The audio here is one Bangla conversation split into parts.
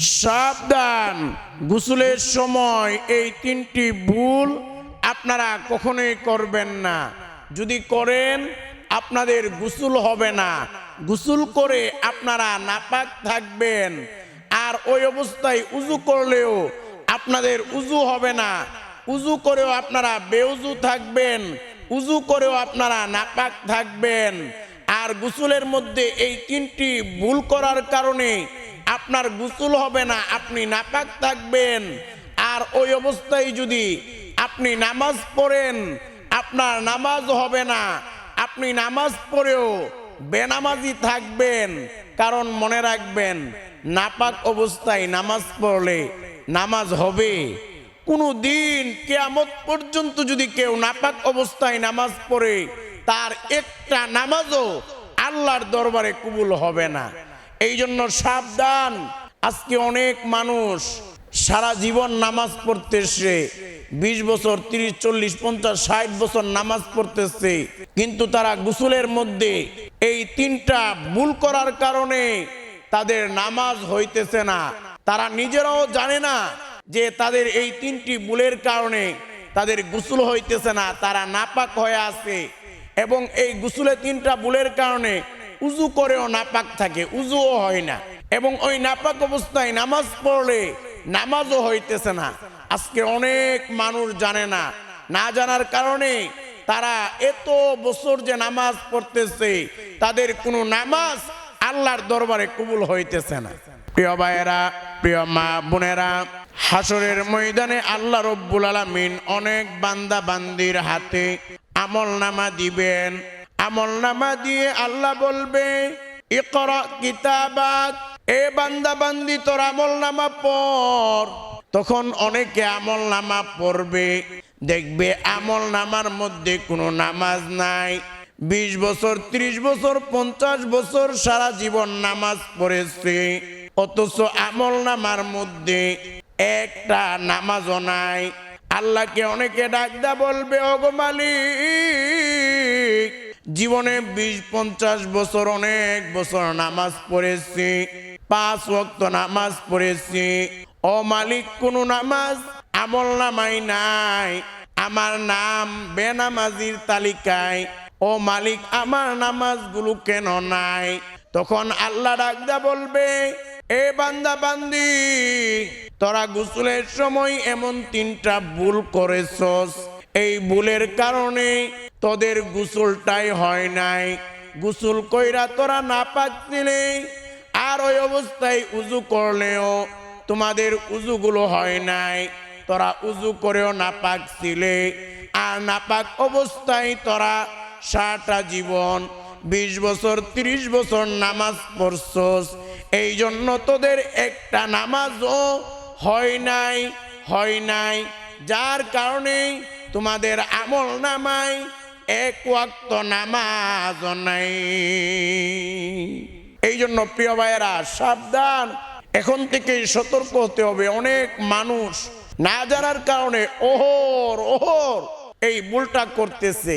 সাবধান। গোসলের সময় এই তিনটি ভুল আপনারা কখনোই করবেন না। যদি করেন, আপনাদের গোসল হবে না। গোসল করে আপনারা নাপাক থাকবেন। আর ওই অবস্থায় উজু করলেও আপনাদের উজু হবে না। উজু করেও আপনারা বেউজু থাকবেন। উজু করেও আপনারা নাপাক থাকবেন। আর গোসলের মধ্যে এই তিনটি ভুল করার কারণে আপনার গোসল হবে না, আপনি নাপাক থাকবেন। আর ওই অবস্থায় যদি আপনি নামাজ পড়েন, আপনার নামাজ হবে না। আপনি নামাজ পড়েও বেনামাজি থাকবেন, কারণ মনে রাখবেন, নাপাক অবস্থায় নামাজ পড়লে নামাজ হবে। কোনো দিন কেয়ামত পর্যন্ত যদি কেউ নাপাক অবস্থায় নামাজ পড়ে, তার একটা নামাজও আল্লাহর দরবারে কবুল হবে না। এই জন্য সাবধান। আজকে অনেক মানুষ সারা জীবন নামাজ পড়তেছে, বিশ বছর, তিরিশ, চল্লিশ, পঞ্চাশ, ষাট বছর নামাজ পড়তেছে, কিন্তু তারা গোসলের মধ্যে এই তিনটা ভুল করার কারণে তাদের নামাজ হইতেছে না। তারা নিজেরাও জানে না যে তাদের এই তিনটি ভুলের কারণে তাদের গোসল হইতেছে না, তারা নাপাক হয়ে আছে এবং এই গোসলে তিনটা ভুলের কারণে উজু করেও নাপাক থাকে, উজুও হয় না। এবং ওই নাপাক অবস্থায় নামাজ পড়লে নামাজও হইতেছে না। আজকে অনেক মানুষ জানে না না জানার কারণে তারা এত বছর যে নামাজ পড়তেছে, তাদের কোনো নামাজ আল্লাহর দরবারে কবুল হইতেছে না। প্রিয় ভাইয়েরা, প্রিয় মা বোনেরা হাসরের ময়দানে আল্লাহ রব্বুল আলামিন অনেক বান্দা বান্দির হাতে আমল নামা দিবেন। আমল নামা দিয়ে আল্লাহ বলবে, ইকরা কিতাবাত। এ বান্দা বান্দি, তোর আমল নামা পড়। তখন অনেকে আমল নামা পড়বে। দেখবে আমল নামার মধ্যে কোনো নামাজ নাই। বিশ বছর, ত্রিশ বছর, পঞ্চাশ বছর সারা জীবন নামাজ পড়েছে। অথচ আমল নামার মধ্যে একটা নামাজও নাই। আল্লাহকে অনেকে ডাকদা বলবে অগমালিক জীবনে বিশ, পঞ্চাশ বছর, অনেক বছর নামাজ পড়েছি। পাঁচ ওয়াক্ত নামাজ পড়েছি। ও মালিক, কোন নামাজ আমল নামাই নাই। আমার নাম বেনামাজির তালিকায়। ও মালিক, আমার নামাজগুলো কেন নাই? তখন আল্লাহ ডাকদা বলবে, এ বান্দা, বান্দি, তোরা গোসলের সময় এমন তিনটা ভুল করেছস। এই ভুলের কারণে তোদের গোসলটাই হয় নাই। গোসল কইরা তোরা না পাচ্ছিলে, আর ওই অবস্থায় উজু করলেও তোমাদের উজুগুলো হয় নাই। তোরা উজু করেও নাপাক ছিলে আর নাপাক অবস্থায় তোরা সারাটা জীবন, বিশ বছর, ত্রিশ বছর নামাজ পড়ছস। এই জন্য তোদের একটা নামাজও হয় নাই হয় নাই। যার কারণে তোমাদের আমল নামাই এক ওয়াক্ত নামাজ নাই। এই জন্য প্রিয় ভাইয়েরা, সাবধান। এখন থেকে সতর্ক হতে হবে। অনেক মানুষ না জানার কারণে ওহর ওহর এই ভুলটা করতেছে।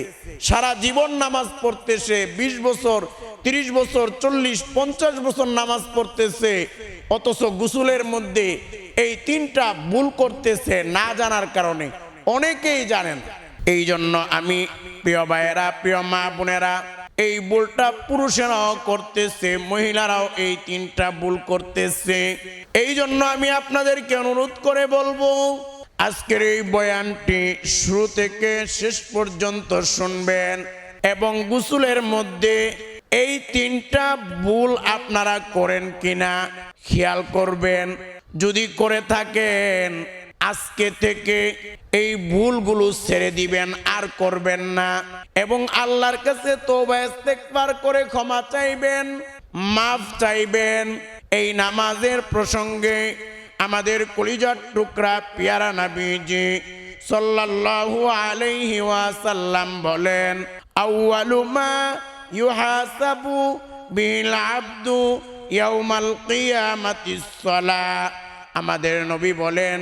সারা জীবন নামাজ পড়তেছে ২০ বছর ৩০ বছর, চল্লিশ, পঞ্চাশ বছর নামাজ পড়তেছে। অথচ গুসুলের মধ্যে এই তিনটা ভুল করতেছে না জানার কারণে। অনেকেই জানেন। এই জন্য আমি প্রিয় ভাইয়েরা, প্রিয় মা বোনেরা, এই ভুলটা পুরুষেরাও করতেছে, মহিলারাও এই তিনটা ভুল করতেছে। এই জন্য আমি আপনাদেরকে অনুরোধ করে বলব, আজকের এই বয়ানটি শুরু থেকে শেষ পর্যন্ত শুনবেন এবং গুসুলের মধ্যে এই তিনটা ভুল আপনারা করেন কিনা খেয়াল করবেন। যদি করে থাকেন আজকে থেকে এই ভুলগুলো ছেড়ে দিবেন, আর করবেন না। এবং আল্লাহর কাছে তোবা করে ক্ষমা চাইবেন, মাফ চাইবেন। এই নামাজের প্রসঙ্গে আমাদের কলিজার টুকরা পিয়ারা নবীজি সাল্লাল্লাহু আলাইহি ওয়াসাল্লাম বলেন, আউয়ালু মা ইউহাসাবু বিল আবদু ইয়াউমাল কিয়ামাতিস আমাদের নবী বলেন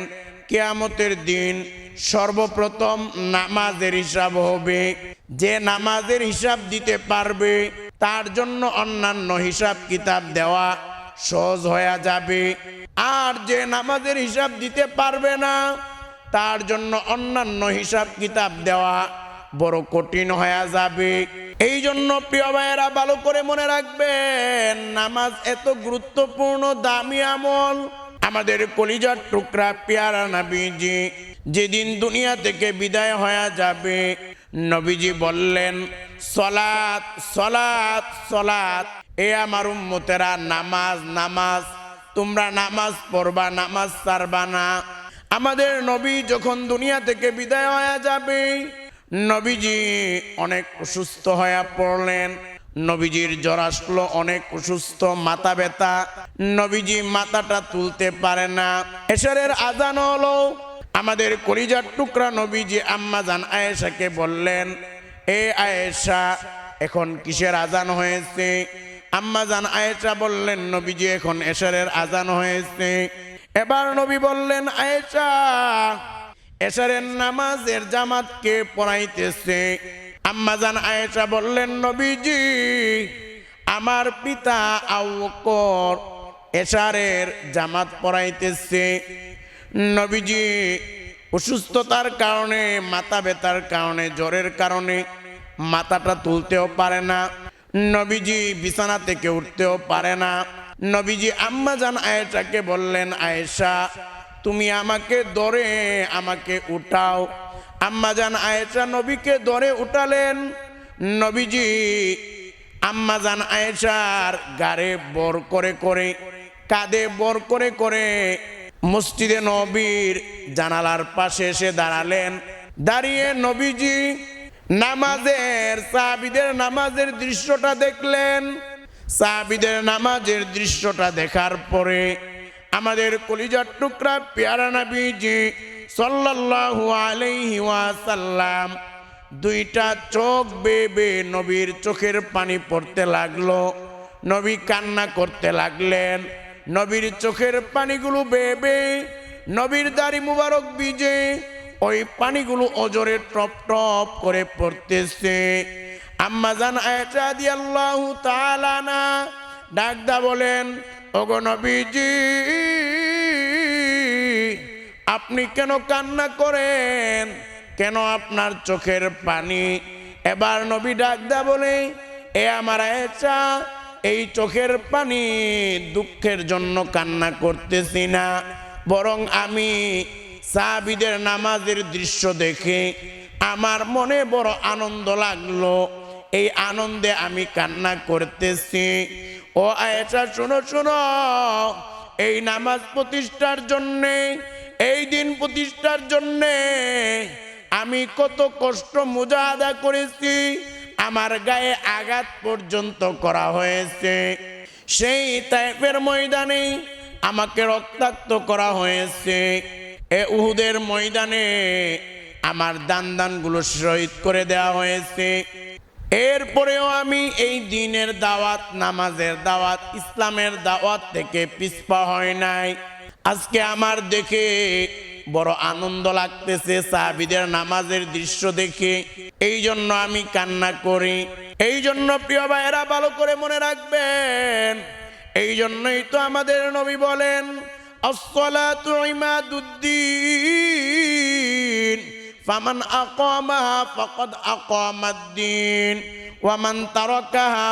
কেয়ামতের দিন সর্বপ্রথম নামাজের হিসাব হবে। যে নামাজের হিসাব দিতে পারবে, তার জন্য অন্যান্য হিসাব কিতাব দেওয়া সহজ হয়ে যাবে। আর যে নামাজের হিসাব দিতে পারবে না, তার জন্য অন্যান্য হিসাব কিতাব দেওয়া বড় কঠিন হয়ে যাবে। এই জন্য প্রিয় ভাইয়েরা, ভালো করে মনে রাখবেন, নামাজ এত গুরুত্বপূর্ণ, দামি আমল। আমাদের কলিজার টুকরা পেয়ারা নবীজি, যেদিন দুনিয়া থেকে বিদায় হয়ে যাবে, নবীজি বললেন সলাত সলাত সলাত এ আমার উম্মতেরা, নামাজ নামাজ, তোমরা নামাজ পড়বা, নামাজ সারবা না। আমাদের নবী যখন দুনিয়া থেকে বিদায় হয়ে যাবে, নবীজি অনেক অসুস্থ হয়ে পড়লেন। নবীজির জ্বর আসলো, অনেক অসুস্থ, মাথা ব্যথা। নবীজি মাথাটা তুলতে পারে না। এশারের আজান হলো। আমাদের কলিজার টুকরা নবীজি আম্মা জান আয়েশাকে বললেন, এ আয়েশা, এখন কিসের আজান হয়েছে? আম্মা জান আয়েশা বললেন, নবীজি, এখন এশারের আজান হয়েছে। এবার নবী বললেন, আয়েশা এশারের নামাজের জামাতকে পড়াইতেছে। আম্মাজান আয়েশা বললেন, নবীজি, আমার পিতা আউকর এশারের জামাত পড়াইতেছে নবীজি, অসুস্থতার কারণে, মাথা ব্যথার কারণে, জ্বরের কারণে মাথাটা তুলতেও পারে না। নবীজি, বিছানা থেকে উঠতেও পারে না। নবীজি আম্মাজান আয়েশাকে বললেন, আয়েশা, তুমি আমাকে ধরে আমাকে উঠাও। আম্মাজান আয়েশা নবীকে ধরে উঠালেন। নবীজি আম্মাজান আয়েশার গাড়ে বর করে করে, কাঁধে বর করে করে মসজিদে নবীর জানালার পাশে এসে দাঁড়ালেন। দাঁড়িয়ে নবীজি নামাজের, সাহাবিদের নামাজের দৃশ্যটা দেখলেন। সাহাবিদের নামাজের দৃশ্যটা দেখার পরে আমাদের কলিজার টুকরা পেয়ারা নবীজি সাল্লাল্লাহু আলাইহি ওয়াসাল্লাম দুইটা চোখ বেবে নবীর চোখের পানি পড়তে লাগল। নবী কান্না করতে লাগলেন। নবীর চোখের পানিগুলো বেবে নবীর দাড়ি মুবারক বিজে ওই পানিগুলো অজরে টপ টপ করে পড়তেছে। আম্মাজান আয়েশা দিয়াল্লাহু তাআলা না ডাকদা বলেন, ওগো নবীজি আপনি কেন কান্না করেন? কেন আপনার চোখের পানি? এবার নবী ডাকদা বলে, এ আমার আয়েশা, এই চোখের পানি দুঃখের জন্য কান্না করতেছি না। বরং আমি সাহাবিদের নামাজের দৃশ্য দেখে আমার মনে বড় আনন্দ লাগল। এই আনন্দে আমি কান্না করতেছি। ও আয়েশা, শুনো শুনো, এই নামাজ প্রতিষ্ঠার জন্যে এই দিন প্রতিষ্ঠার জন্যে আমি কত কষ্ট মুজাহাদা করেছি, আমার গায়ে আঘাত পর্যন্ত করা হয়েছে। সেই টাইপের ময়দানে আমাকে রক্তাক্ত করা হয়েছে। এ উহুদের ময়দানে আমার দান দানগুলো শহীদ করে দেওয়া হয়েছে। এরপরেও আমি এই দিনের দাওয়াত, নামাজের দাওয়াত, ইসলামের দাওয়াত থেকে পিছপা হয় নাই। আজকে আমার দেখে বড় আনন্দ লাগতেছে সাহাবিদের নামাজের দৃশ্য দেখে। এই জন্য আমি কান্না করি। এই জন্য প্রিয় ভাইয়েরা, ভালো করে মনে রাখবেন। এই জন্যই তো আমাদের নবী বলেন ফাকাদ তারাকাহা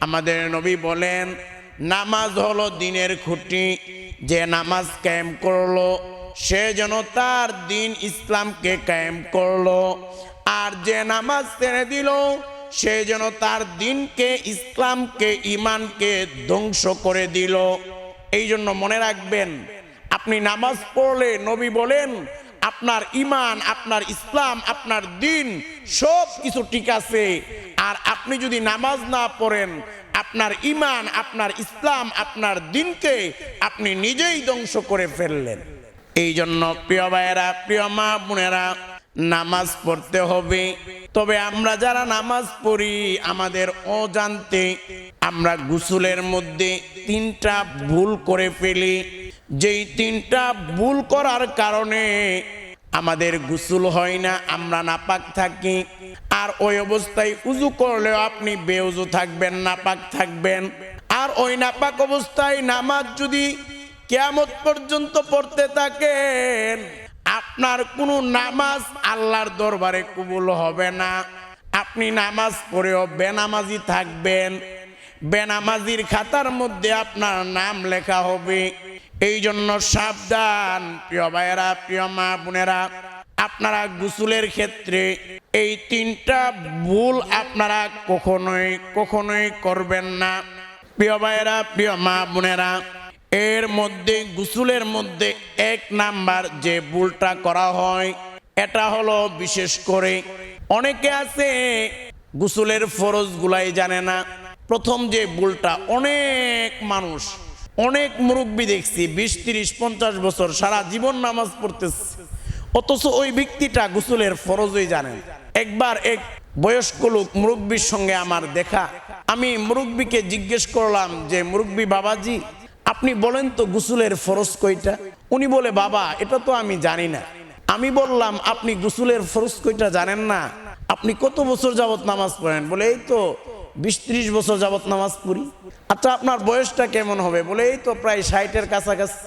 আমাদের নবী বলেন নামাজ হলো দিনের খুঁটি। যে নামাজ কায়েম করল, সে যেন তার দিন ইসলামকে কায়েম করল। আর যে নামাজ ছেড়ে দিল, সে যেন তার দিনকে, ইসলামকে ইমানকে ধ্বংস করে দিল। এই জন্য মনে রাখবেন, আপনি নামাজ পড়লে নবী বলেন, আপনার ইমান আপনার ইসলাম, আপনার দিন সব কিছু ঠিক আছে। আর আপনি যদি নামাজ না পড়েন আপনার ইমান, আপনার ইসলাম, আপনার দিনকে আপনি নিজেই ধ্বংস করে ফেললেন। এই জন্য প্রিয় ভাইয়েরা, প্রিয় মা বোনেরা, নামাজ পড়তে হবে। তবে আমরা যারা নামাজ পড়ি, আমাদের অজান্তে আমরা গুসুলের মধ্যে তিনটা ভুল করে ফেলি। যেই তিনটা ভুল করার কারণে আমাদের গোসল হয় না, আমরা নাপাক থাকি। আর ওই অবস্থায় উজু করলেও আপনি বেউজু থাকবেন, নাপাক থাকবেন। আর ওই নাপাক অবস্থায় নামাজ যদি কেয়ামত পর্যন্ত পড়তে থাকেন, আপনার কোনো নামাজ আল্লাহর দরবারে কবুল হবে না। আপনি নামাজ পড়েও বেনামাজি থাকবেন। বেনামাজির খাতার মধ্যে আপনার নাম লেখা হবে। এই জন্য সাবধান, প্রিয় ভাইয়েরা, প্রিয় মা বোনেরা। আপনারা গুসুলের ক্ষেত্রে এই তিনটা ভুল আপনারা কখনোই কখনোই করবেন না। প্রিয় ভাইয়েরা, প্রিয় মা বোনেরা, এর মধ্যে, গুসুলের মধ্যে এক নাম্বার যে ভুলটা করা হয়, এটা হলো বিশেষ করে অনেকে আছে, গুসুলের ফরজ গুলাই জানে না। প্রথম যে ভুলটা অনেক মানুষ, অনেক মুরব্বী দেখছি, বিশ, তিরিশ, পঞ্চাশ বছর সারা জীবন নামাজ পড়তেছে। অথচ ওই ব্যক্তিটা গুসুলের ফরজই জানেন একবার এক বয়স্ক লোক মুরব্বীর সঙ্গে আমার দেখা। আমি মুরব্বীকে জিজ্ঞেস করলাম যে, মুরব্বী বাবাজি, আপনি বলেন তো গুসুলের ফরজ কইটা উনি বলে, বাবা, এটা তো আমি জানি না। আমি বললাম, আপনি গুসুলের ফরজ কইটা জানেন না? আপনি কত বছর যাবত নামাজ পড়েন? বলে, এই তো বিশ ত্রিশ বছর যাবত নামাজ পড়ি। আচ্ছা আপনার বয়সটা কেমন হবে? বলে এই তো প্রায় ষাটের কাছাকাছি।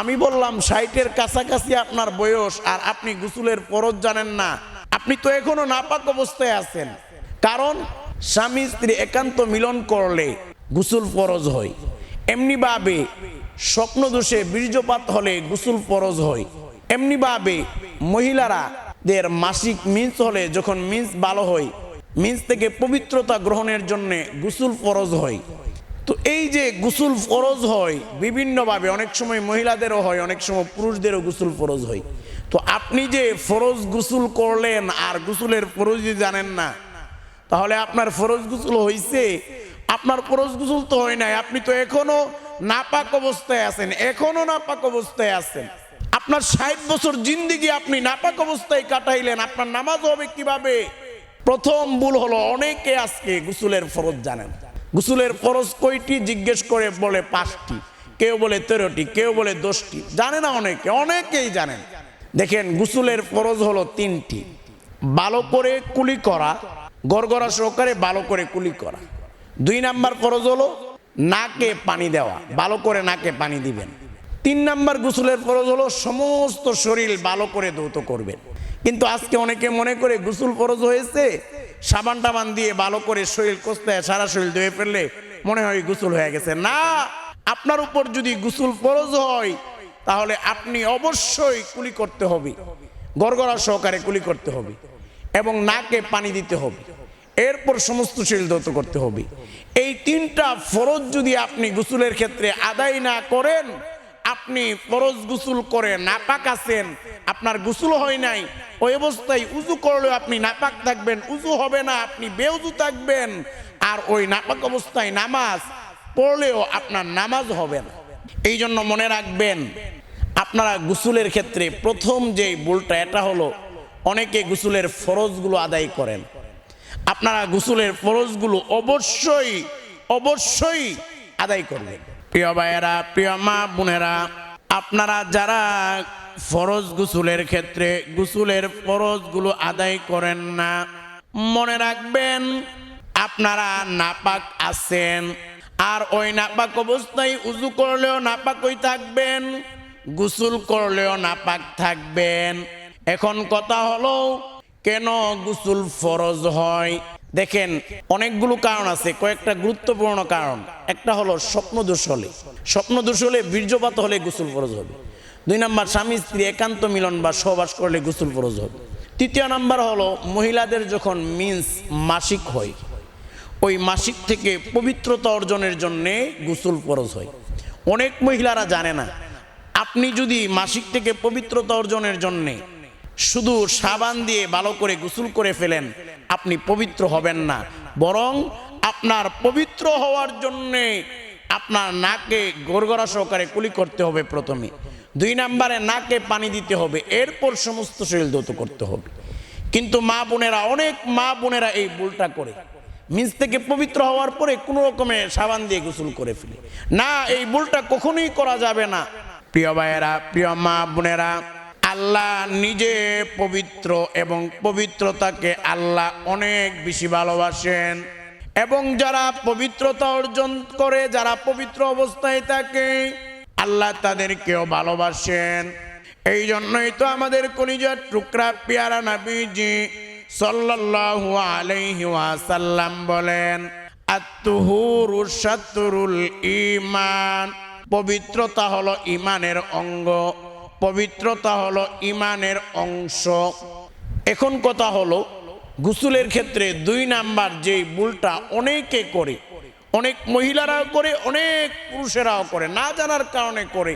আমি বললাম, ষাটের কাছাকাছি আপনার বয়স আর আপনি গুসুলের ফরজ জানেন না। আপনি তো এখনও নাপাক অবস্থায় আছেন। কারণ স্বামী স্ত্রী একান্ত মিলন করলে গুসুল ফরজ হয়। এমনি ভাবে স্বপ্ন দোষে বীর্যপাত হলে গুসুল ফরজ হয়। এমনি ভাবে মহিলারা দের মাসিক মিন্স হলে যখন মিন্স ভালো হয় মিন্স থেকে পবিত্রতা গ্রহণের জন্য গুসুল ফরজ হয়। তো এই যে গুসুল ফরজ হয়, বিভিন্নভাবে অনেক সময় মহিলাদেরও হয়, অনেক সময় পুরুষদেরও গুসুল ফরজ হয়। তো আপনি যে ফরজ গুসুল করলেন আর গুসুলের ফরজই জানেন না, তাহলে আপনার ফরজ গুসুল হইছে? আপনার ফরজ গুসুল তো হয় নাই, আপনি তো এখনও নাপাক অবস্থায় আছেন, এখনও নাপাক অবস্থায় আছেন। আপনার ষাট বছর জিন্দিগি আপনি নাপাক অবস্থায় কাটাইলেন, আপনার নামাজ হবে কীভাবে? প্রথম ভুল হলো, অনেকে আজকে গুসুলের ফরজ জানেন। গুসুলের ফরজ কয়টি? জিজ্ঞেস করে বলে পাঁচটি। কেউ বলে তেরোটি, কেউ বলে দশটি। জানে না অনেকে, অনেকেই জানেন। দেখেন, গুসুলের ফরজ হলো তিনটি। ভালো করে কুলি করা, গড়গড়া সহকারে ভালো করে কুলি করা। দুই নাম্বার ফরজ হলো নাকে পানি দেওয়া, ভালো করে নাকে পানি দিবেন। তিন নাম্বার গুসুলের ফরজ হলো সমস্ত শরীর ভালো করে ধৌত করবেন। কিন্তু আজকে অনেকে মনে করে গুসুল ফরজ হয়েছে, সাবান টাবান দিয়ে ভালো করে শরীর কষতে, সারা শরীর ধুয়ে ফেললে মনে হয় গুসুল হয়ে গেছে। না, আপনার উপর যদি গুসুল ফরজ হয়, তাহলে আপনি অবশ্যই কুলি করতে হবে। গড়গড়া সহকারে কুলি করতে হবে এবং নাকে পানি দিতে হবে। এরপর সমস্ত শরীর ধৌত করতে হবে। এই তিনটা ফরজ যদি আপনি গুসুলের ক্ষেত্রে আদায় না করেন আপনি ফরজ গুসুল করে নাপাক আছেন, আপনার গুসুল হয় নাই, ওই অবস্থায় উজু করলেও আপনি নাপাক থাকবেন, উজু হবে না, আপনি বেউজু থাকবেন, আর ওই নাপাক অবস্থায় নামাজ পড়লেও আপনার নামাজ হবে না। এই জন্য মনে রাখবেন, আপনারা গুসুলের ক্ষেত্রে প্রথম যে ভুলটা, এটা হলো অনেকে গুসুলের ফরজগুলো আদায় করেন। আপনারা গুসুলের ফরজগুলো অবশ্যই অবশ্যই আদায় করবেন প্রিয় ভাইয়েরা, প্রিয় মা বোনেরা, আপনারা যারা ফরজ গুসুলের ক্ষেত্রে গুসুলের ফরজগুলো আদায় করেন না, মনে রাখবেন আপনারা নাপাক আছেন। আর ওই নাপাক অবস্থায় উজু করলেও নাপাকই থাকবেন, গুসুল করলেও নাপাক থাকবেন। এখন কথা হলো, কেন গুসুল ফরজ হয়? দেখেন, অনেকগুলো কারণ আছে, কয়েকটা গুরুত্বপূর্ণ কারণ। একটা হলো স্বপ্ন দোষ হলে। স্বপ্ন দোষ হলে বীর্যপাত হলে গোসল ফরজ হবে। দুই নাম্বার, স্বামী স্ত্রী একান্ত মিলন বা সহবাস করলে গোসল ফরজ হবে। তৃতীয় নাম্বার হলো মহিলাদের যখন মিন্স মাসিক হয়, ওই মাসিক থেকে পবিত্রতা অর্জনের জন্যে গোসল ফরজ হয়। অনেক মহিলারা জানে না, আপনি যদি মাসিক থেকে পবিত্রতা অর্জনের জন্যে শুধু সাবান দিয়ে ভালো করে গোসল করে ফেলেন, আপনি পবিত্র হবেন না। বরং আপনার পবিত্র হওয়ার জন্যে আপনার নাকে গড়গড়া সহকারে কুলি করতে হবে প্রথমে। দুই নাম্বারে নাকে পানি দিতে হবে, এরপর সমস্ত শরীর দৌত করতে হবে। কিন্তু মা বোনেরা, অনেক মা বোনেরা এই ভুলটা করে। মিন্স থেকে পবিত্র হওয়ার পরে কোনো রকমে সাবান দিয়ে গোসল করে ফেলে। না, এই ভুলটা কখনোই করা যাবে না। প্রিয় ভাইয়েরা, প্রিয় মা বোনেরা আল্লাহ নিজে পবিত্র এবং পবিত্রতাকে আল্লাহ অনেক বেশি ভালোবাসেন। এবং যারা পবিত্রতা অর্জন করে, যারা পবিত্র অবস্থায় থাকে, আল্লাহ তাদেরকেও ভালোবাসেন। এই জন্যই তো আমাদের কলিজার টুকরা পেয়ারা নাবিজি সাল্লাল্লাহু আলাইহি ওয়াসাল্লাম বলেন, আত্তুহুরু শাতরুল ঈমান। পবিত্রতা হলো ইমানের অঙ্গ। পবিত্রতা হলো ইমানের অংশ। এখন কথা হলো, গুসুলের ক্ষেত্রে দুই নাম্বার যেই ভুলটা অনেকে করে, অনেক মহিলারাও করে, অনেক পুরুষেরাও করে, না জানার কারণে করে,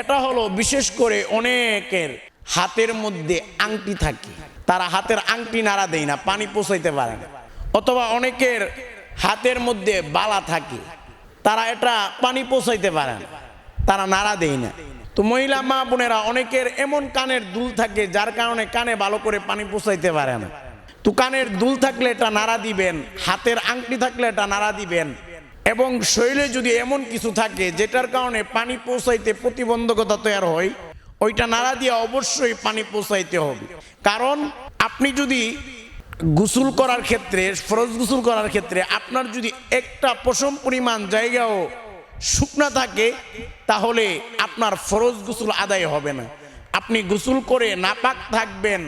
এটা হলো বিশেষ করে অনেকের হাতের মধ্যে আংটি থাকে, তারা হাতের আংটি নাড়া দেয় না, পানি পৌঁছাইতে পারে না। অথবা অনেকের হাতের মধ্যে বালা থাকে, তারা এটা পানি পৌঁছাইতে পারে না, তারা নাড়া দেয় না। তো মহিলা মা বোনেরা অনেকের এমন কানের দুল থাকে যার কারণে কানে ভালো করে পানি পৌঁছাইতে পারে না। তো কানের দুল থাকলে এটা নাড়া দিবেন, হাতের আংটি থাকলে এটা নাড়া দিবেন এবং শরীরে যদি এমন কিছু থাকে যেটার কারণে পানি পৌঁছাইতে প্রতিবন্ধকতা তৈরি হয়, ওইটা নাড়া দিয়ে অবশ্যই পানি পৌঁছাইতে হবে। কারণ আপনি যদি গোসল করার ক্ষেত্রে, ফরজ গোসল করার ক্ষেত্রে আপনার যদি একটা পশম পরিমাণ জায়গাও শুকনা থাকে, তাহলে আপনার ফরজ গোসল আদায় হবে না। আপনি গোসল করে নাপাক থাকবেন,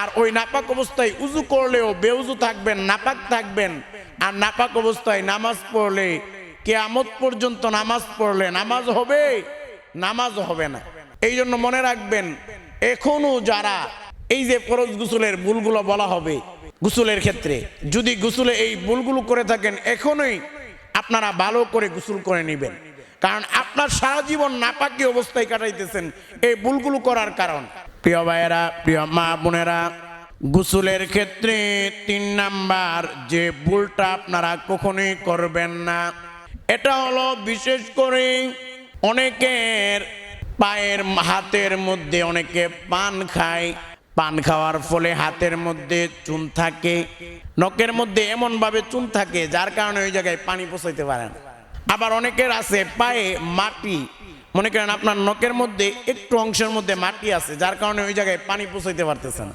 আর ওই নাপাক অবস্থায় উজু করলেও বেউজু থাকবেন, নাপাক থাকবেন, আর নাপাক অবস্থায় নামাজ পড়লে, কেয়ামত পর্যন্ত নামাজ পড়লে নামাজ হবে নামাজ হবে না। এই জন্য মনে রাখবেন, এখনও যারা এই যে ফরজ গুসুলের ভুলগুলো বলা হবে, গুসুলের ক্ষেত্রে, যদি গুসুলে এই ভুলগুলো করে থাকেন, এখনোই আপনারা ভালো করে গুসুল করে নেবেন। কারণ আপনার সারা জীবন নাপাকি অবস্থায় কাটাইতেছেন এই ভুলগুলো করার কারণ। প্রিয় ভাইয়েরা, প্রিয় মা বোনেরা, গুসুলের ক্ষেত্রে তিন নাম্বার, যে ভুলটা আপনারা কখনোই করবেন না। এটা হলো বিশেষ করে অনেকের পায়ের হাতের মধ্যে অনেকে পান খায় পান খাওয়ার ফলে হাতের মধ্যে চুন থাকে, নখের মধ্যে এমন ভাবে চুন থাকে, যার কারণে ওই জায়গায় পানি পৌঁছাইতে পারে না। আবার অনেকের আছে পায়ে মাটি, মনে করেন আপনার নখের মধ্যে একটু অংশের মধ্যে মাটি আছে, যার কারণে ওই জায়গায় পানি পৌঁছাইতে পারতেছে না।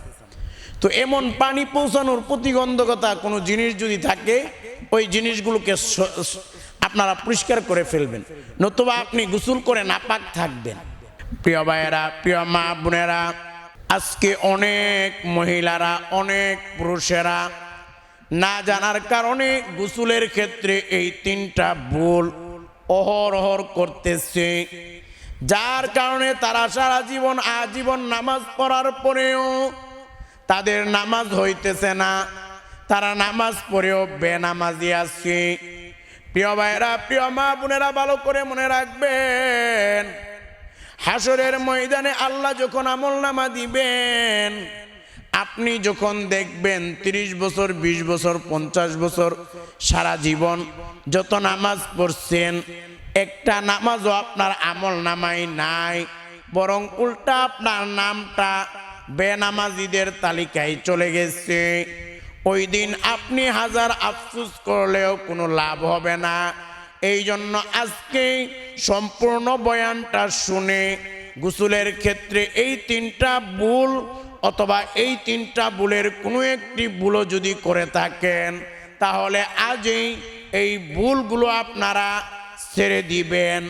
তো এমন পানি পৌঁছানোর প্রতিবন্ধকতা কোনো জিনিস যদি থাকে, ওই জিনিসগুলোকে আপনারা পরিষ্কার করে ফেলবেন, নতুবা আপনি গোসল করে নাপাক থাকবেন। প্রিয় ভাইয়েরা, প্রিয় মা, বোনেরা আজকে অনেক মহিলারা, অনেক পুরুষেরা না জানার কারণে গোসলের ক্ষেত্রে এই তিনটা ভুল অহরহর করতেছে। যার কারণে তারা সারা জীবন আজীবন নামাজ পড়ার পরেও তাদের নামাজ হইতেছে না। তারা নামাজ পড়েও বেনামাজি আছে। প্রিয় ভাইরা প্রিয় মা বোনেরা, ভালো করে মনে রাখবেন হাসরের ময়দানে আল্লাহ যখন আমল নামা দিবেন, আপনি যখন দেখবেন ৩০ বছর ২০ বছর, পঞ্চাশ বছর সারা জীবন যত নামাজ পড়ছেন, একটা নামাজও আপনার আমল নামাই নাই, বরং উল্টা আপনার নামটা বেনামাজিদের তালিকায় চলে গেছে। ওই দিন আপনি হাজার আফসুস করলেও কোনো লাভ হবে না। এই জন্য আজকে সম্পূর্ণ বয়ানটা শুনে গুসুলের ক্ষেত্রে এই তিনটা ভুল অথবা এই তিনটা ভুলের কোনো একটি ভুলও যদি করে থাকেন, তাহলে আজই এই ভুলগুলো আপনারা ছেড়ে দিবেন।